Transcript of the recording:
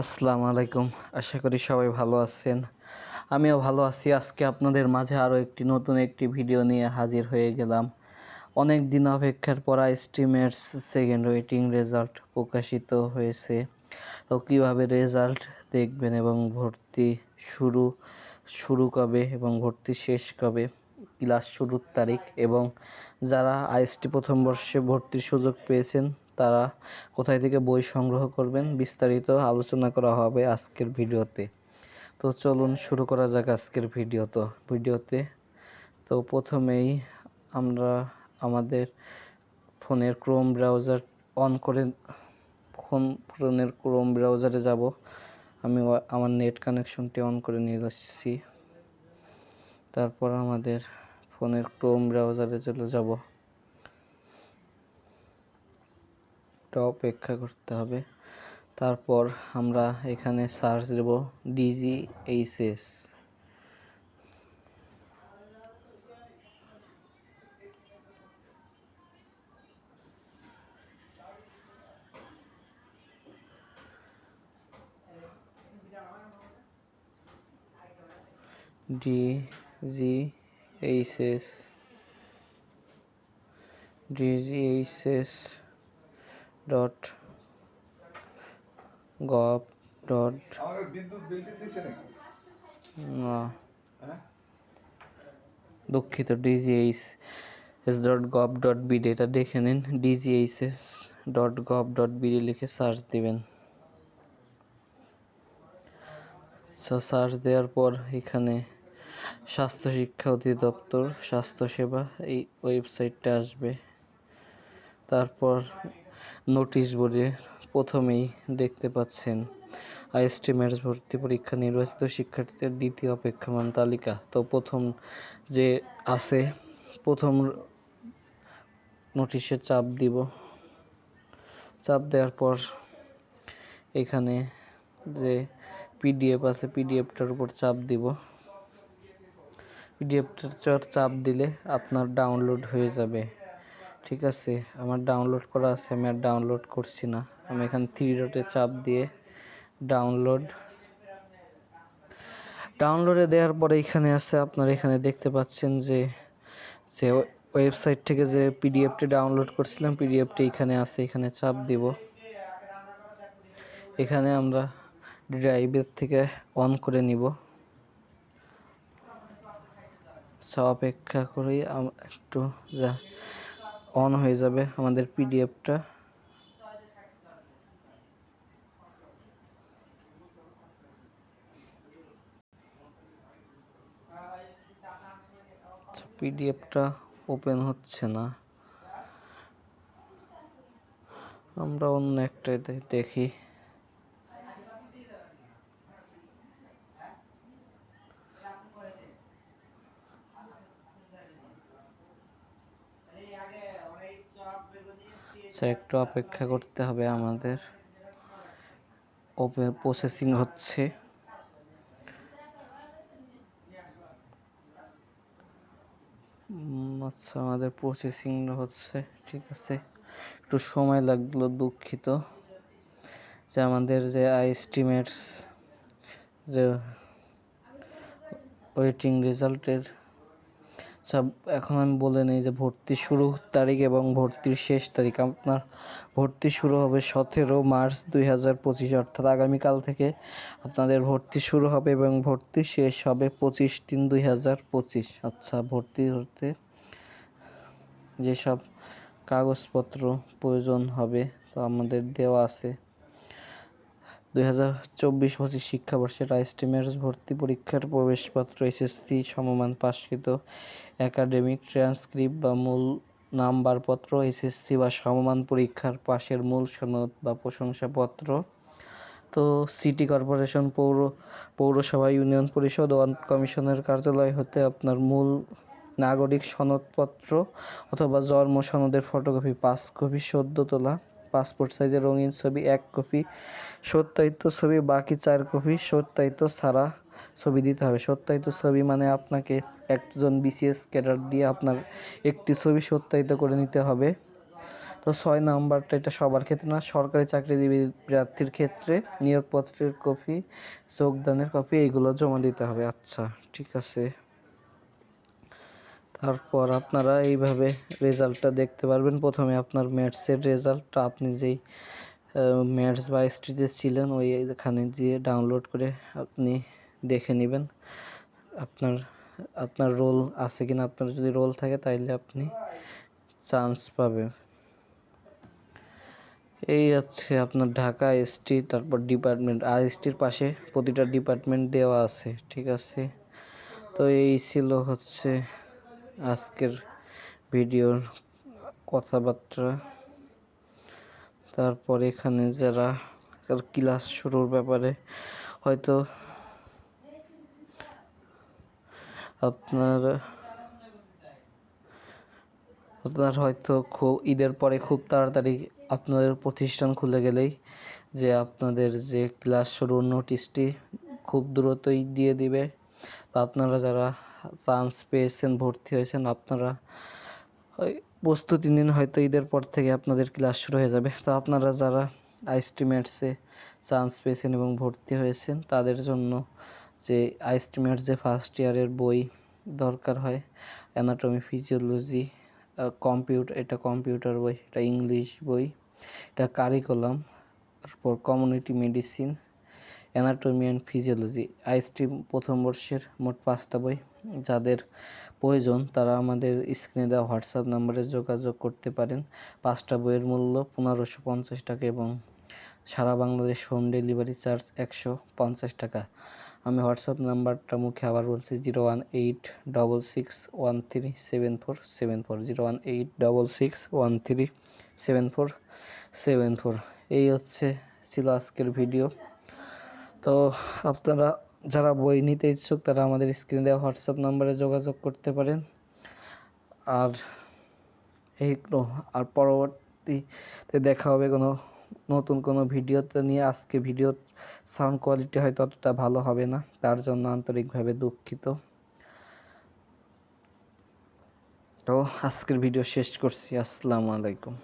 আসসালামু আলাইকুম। আশা করি সবাই ভালো আছেন। আমিও ভালো আছি। আজকে আপনাদের মাঝে আরও একটি নতুন একটি ভিডিও নিয়ে হাজির হয়ে গেলাম। অনেক দিন অপেক্ষার পর স্টিমের সেকেন্ড ওয়েটিং রেজাল্ট প্রকাশিত হয়েছে। তো কীভাবে রেজাল্ট দেখবেন এবং ভর্তি শুরু শুরু কবে এবং ভর্তি শেষ কবে ক্লাস শুরুর তারিখ এবং যারা আইএসটি প্রথম বর্ষে ভর্তির সুযোগ পেয়েছেন তারা কোথায় থেকে বই সংগ্রহ করবেন বিস্তারিত আলোচনা করা হবে আজকের ভিডিওতে। তো চলুন শুরু করা যাক আজকের ভিডিও তো। ভিডিওতে তো প্রথমেই আমরা আমাদের ফোনের ক্রোম ব্রাউজার অন করে ফোন, ফোনের ক্রোম ব্রাউজারে যাব। আমি আমার নেট কানেকশনটি অন করে নিয়ে যাচ্ছি তারপর আমাদের ফোনের ক্রোম ব্রাউজারে চলে যাব। টা অপেক্ষা করতে হবে। তারপর আমরা এখানে সার্চ দেব DG HS DG HS DG HS dot gov dot হ্যাঁ? দুঃখিত DGH S dot gov dot BD এটা দেখে নিন। DGHS dot gov dot BD লিখে সার্চ দিবেন। সার্চ দেওয়ার পর এখানে স্বাস্থ্য শিক্ষা অধিদপ্তর স্বাস্থ্যসেবা এই ওয়েবসাইটটা আসবে। তারপর নোটিশ বোর্ডে প্রথমেই দেখতে পাচ্ছেন আইএসটি ম্যারেজ ভর্তি পরীক্ষা নির্বাচিত শিক্ষার্থীদের দ্বিতীয় অপেক্ষমান তালিকা। তো প্রথম যে আছে, প্রথম নোটিশে চাপ দিব। চাপ দেওয়ার পর এখানে যে পিডিএফ আছে, পিডিএফটার উপর চাপ দিব। পিডিএফটার চাপ দিলে আপনার ডাউনলোড হয়ে যাবে। ঠিক আছে, আমার ডাউনলোড করা আছে, আমি আর ডাউনলোড করছি না। আমি এখানে থ্রি ডটে চাপ দিয়ে ডাউনলোড ডাউনলোডে দেওয়ার পরে এখানে আছে, আপনার এখানে দেখতে পাচ্ছেন যে যে ওয়েবসাইট থেকে যে পিডিএফটি ডাউনলোড করছিলাম পিডিএফটি এখানে আছে, এখানে চাপ দিব। এখানে আমরা ড্রাইভের থেকে অন করে নিব। অপেক্ষা আম- একটু যা অন হয়ে যাবে আমাদের পিডিএফটা পিডিএফটা ওপেন হচ্ছে না। আমরা অন্য একটাই দেখি। আচ্ছা একটু অপেক্ষা করতে হবে আমাদের। ওপেন প্রসেসিং হচ্ছে। আচ্ছা আমাদের প্রসেসিং হচ্ছে, ঠিক আছে। একটু সময় লাগল, দুঃখিত। যে আমাদের যে আইস্টিমেটস যে ওয়েটিং রেজাল্টের সব এখন আমি বলে নেই যে ভর্তি শুরু তারিখ এবং ভর্তির শেষ তারিখ। আপনার ভর্তি শুরু হবে সতেরো মার্চ দুই হাজার পঁচিশ, অর্থাৎ আগামীকাল থেকে আপনাদের ভর্তি শুরু হবে এবং ভর্তি শেষ হবে পঁচিশ তিন দুই হাজার পঁচিশ। আচ্ছা ভর্তি হতে যেসব কাগজপত্র প্রয়োজন হবে, তো আমাদের দেওয়া আছে। দুই হাজার চব্বিশ পঁচিশ শিক্ষাবর্ষের ভর্তি পরীক্ষার প্রবেশপত্র, এসএসসি, সমমান পাশকৃত, একাডেমিক ট্রান্সক্রিপ্ট বা মূল নাম্বারপত্র, এসএসসি বা সমমান পরীক্ষার পাশের মূল সনদ বা প্রশংসাপত্র। তো সিটি কর্পোরেশন পৌর, পৌরসভা, ইউনিয়ন পরিষদ ওয়ান কমিশনের কার্যালয় হতে আপনার মূল নাগরিক সনদপত্র অথবা জন্ম সনদের ফটোকপি পাঁচ কপি সদ্য তোলা পাসপোর্ট সাইজের রঙিন ছবি এক কপি, সত্যায়িত ছবি বাকি চার কপি, সত্যায়িত ছাড়া ছবি দিতে হবে। সত্যায়িত ছবি মানে আপনাকে একজন বিসিএস ক্যাডার দিয়ে আপনার একটি ছবি সত্যায়িত করে নিতে হবে। তো ছয় নাম্বারটা এটা সবার ক্ষেত্রে না, সরকারি চাকরিজীবী প্রার্থীর ক্ষেত্রে নিয়োগপত্রের কপি, যোগদানের কপি, এইগুলো জমা দিতে হবে। আচ্ছা ঠিক আছে। তারপর আপনারা এইভাবে রেজাল্টটা দেখতে পারবেন। প্রথমে আপনার ম্যাথসের রেজাল্টটা আপনি যেই ম্যাথস বা হিস্ট্রিতে ছিলেন, ওই এখানে দিয়ে ডাউনলোড করে আপনি দেখে নেবেন আপনার আপনার রোল আছে কিনা। আপনার যদি রোল থাকে, তাইলে আপনি চান্স পাবেন। এই হচ্ছে আপনার ঢাকা এসটি তারপর ডিপার্টমেন্ট আর এসটির পাশে প্রতিটা ডিপার্টমেন্ট দেওয়া আছে, ঠিক আছে? তো এই ছিল হচ্ছে আজকের ভিডিওর কথাবার্তা। তারপর এখানে যারা ক্লাস শুরুর ব্যাপারে হয়তো আপনার আপনার হয়তো খুব, ঈদের পরে খুব তাড়াতাড়ি আপনাদের প্রতিষ্ঠান খুলে গেলেই যে আপনাদের যে ক্লাস শুরুর নোটিশটি খুব দ্রুতই দিয়ে দিবে। তো আপনারা যারা চান্স পেয়েছেন, ভর্তি হয়েছেন, আপনারা ওই প্রস্তুতি নিন হয়তো ঈদের পর থেকে আপনাদের ক্লাস শুরু হয়ে যাবে। তো আপনারা যারা আইস্টিমেটসে চান্স পেয়েছেন এবং ভর্তি হয়েছেন, তাদের জন্য যে আইস্টিমেটস যে ফার্স্ট ইয়ারের বই দরকার হয় অ্যানাটমি ফিজিওলজি কম্পিউটার এটা কম্পিউটার বই, এটা ইংলিশ বই, এটা কারিকুলাম তারপর community medicine anatomy and physiology আইস্ট্রিম প্রথম বর্ষের মোট পাঁচটা বই। যাদের প্রয়োজন, তারা আমাদের স্ক্রিনে দেওয়া হোয়াটসঅ্যাপ নাম্বারে যোগাযোগ করতে পারেন। পাঁচটা বইয়ের মূল্য পনেরোশো পঞ্চাশ টাকা এবং সারা বাংলাদেশ হোম ডেলিভারি চার্জ একশো পঞ্চাশ টাকা। আমি হোয়াটসঅ্যাপ নাম্বারটা মুখে আবার বলছি, zero one eight double six one three seven four seven four. Zero one eight double six one three seven four seven four. এই হচ্ছে ছিল আজকের ভিডিও তো আপনারা যারা বই নিতে ইচ্ছুক, তারা আমাদের স্ক্রিনে দেওয়া হোয়াটসঅ্যাপ নাম্বারে যোগাযোগ করতে পারেন। আর এইগুলো আর পরবর্তীতে দেখা হবে কোনো নতুন কোনো ভিডিওতে নিয়ে। আজকে ভিডিও সাউন্ড কোয়ালিটি হয়তো অতটা ভালো হবে না, তার জন্য আন্তরিকভাবে দুঃখিত। তো আজকের ভিডিও শেষ করছি, আসসালামু আলাইকুম।